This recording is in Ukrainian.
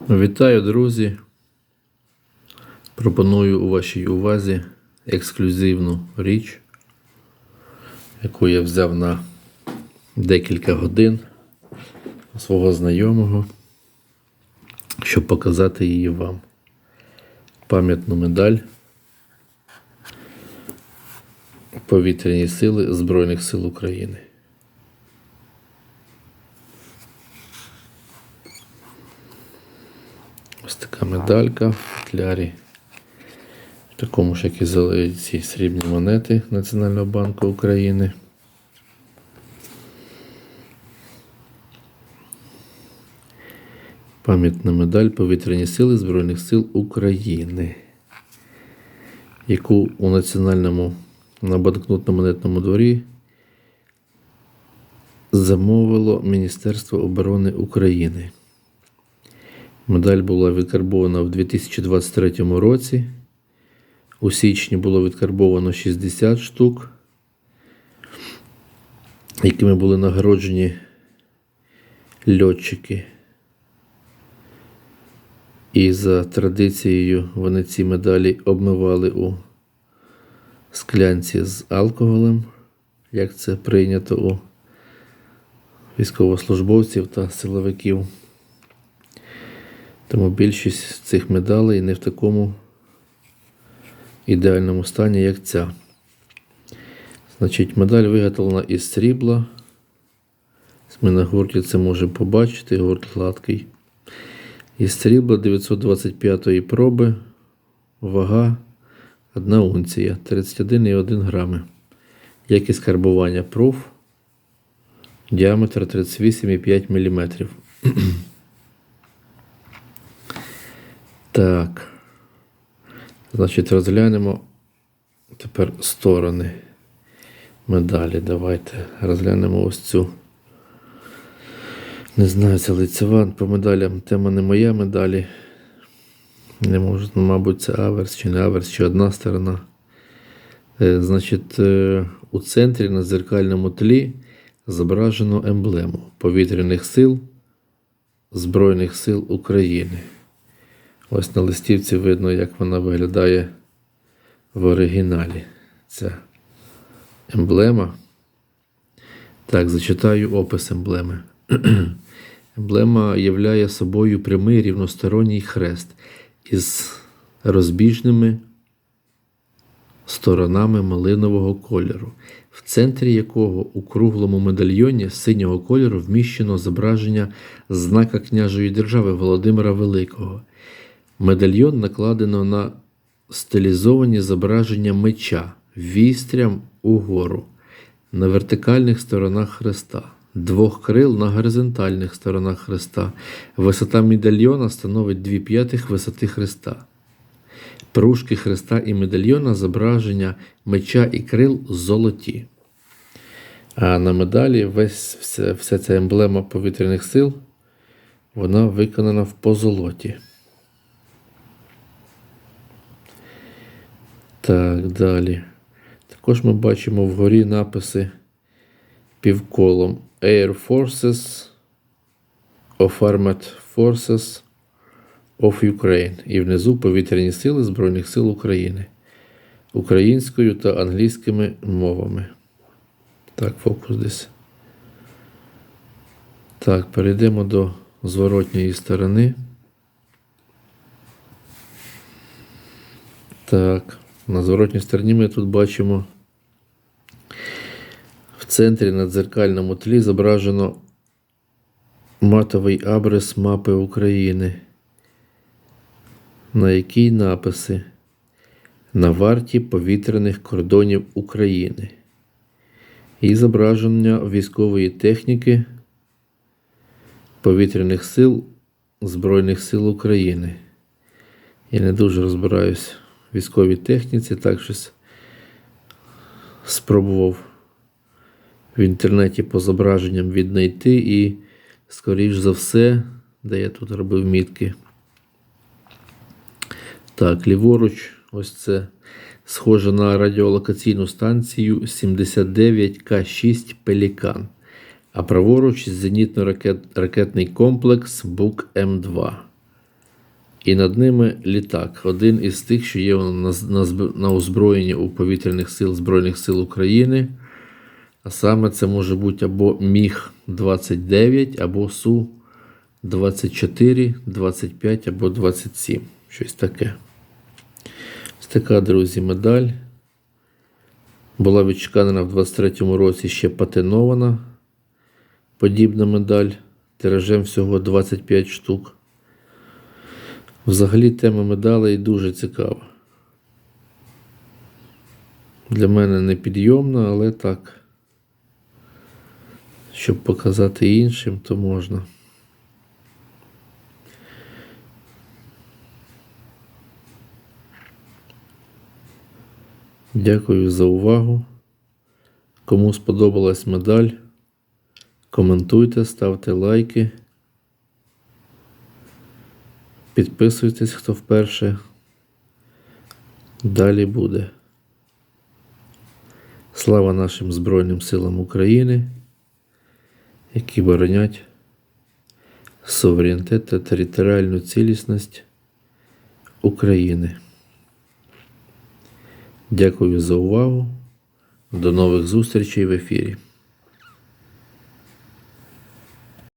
Вітаю, друзі! Пропоную у вашій увазі ексклюзивну річ, яку я взяв на декілька годин свого знайомого, щоб показати її вам. Пам'ятну медаль Повітряні сили Збройних сил України. Ось така медалька в футлярі. В такому ж, як і зелені ці срібні монети Національного банку України. Пам'ятна медаль Повітряні сили Збройних сил України, яку у Національному на банкнотно-монетному дворі замовило Міністерство оборони України. Медаль була відкарбована в 2023 році. У січні було відкарбовано 60 штук, якими були нагороджені льотчики. І за традицією вони ці медалі обмивали у склянці з алкоголем, як це прийнято у військовослужбовців та силовиків. Тому більшість цих медалей не в такому ідеальному стані, як ця. Значить, медаль виготовлена із срібла. Ми на гурті це можемо побачити, гурт гладкий. Із срібла 925-ї проби, вага 1 унція, 31,1 грами. Якість карбування проф, діаметр 38,5 мм. Так. Значить, розглянемо тепер сторони медалі. Давайте розглянемо ось цю. Не знаю, це лицева по медалям. Тема не моя медалі. Не можу, мабуть, це аверс чи не аверс, чи одна сторона. Е, Значить, е, у центрі на дзеркальному тлі зображено емблему повітряних сил Збройних сил України. Ось на листівці видно, як вона виглядає в оригіналі. Ця емблема. Так, зачитаю опис емблеми. Емблема являє собою прямий рівносторонній хрест із розбіжними сторонами малинового кольору, в центрі якого у круглому медальйоні синього кольору вміщено зображення знака княжої держави Володимира Великого. Медальйон накладено на стилізовані зображення меча вістрям угору на вертикальних сторонах хреста, двох крил на горизонтальних сторонах хреста. Висота медальйона становить 2 п'ятих висоти хреста. Пружки хреста і медальйона зображення меча і крил золоті. А на медалі весь, вся, вся ця емблема повітряних сил вона виконана в позолоті. Так, далі. Також ми бачимо вгорі написи півколом Air Forces of Armed Forces of Ukraine. І внизу повітряні сили Збройних сил України українською та англійськими мовами. Так, фокус десь. Так, перейдемо до зворотньої сторони. Так, на зворотній стороні ми тут бачимо. В центрі на дзеркальному тлі зображено матовий абрис мапи України, на якій написи? На варті повітряних кордонів України. І зображення військової техніки повітряних сил Збройних сил України. Я не дуже розбираюсь військовій техніці, так щось спробував в інтернеті по зображенням віднайти і, скоріш за все, де я тут робив мітки. Так, ліворуч, ось це схоже на радіолокаційну станцію 79К6 Пелікан. А праворуч зенітно-ракетний комплекс Бук М2. І над ними літак. Один із тих, що є на, озброєнні у повітряних сил Збройних сил України. А саме це може бути або Міг-29, або Су-24, 25 або 27. Щось таке. Ось така, друзі, медаль. Була відчеканена в 23-му році ще патинована подібна медаль. Тиражем всього 25 штук. Взагалі тема медалей дуже цікава. Для мене непідйомна, але так. Щоб показати іншим, то можна. Дякую за увагу. Кому сподобалась медаль, коментуйте, ставте лайки. Підписуйтесь, хто вперше. Далі буде. Слава нашим Збройним силам України, які боронять суверенітет та територіальну цілісність України. Дякую за увагу. До нових зустрічей в ефірі.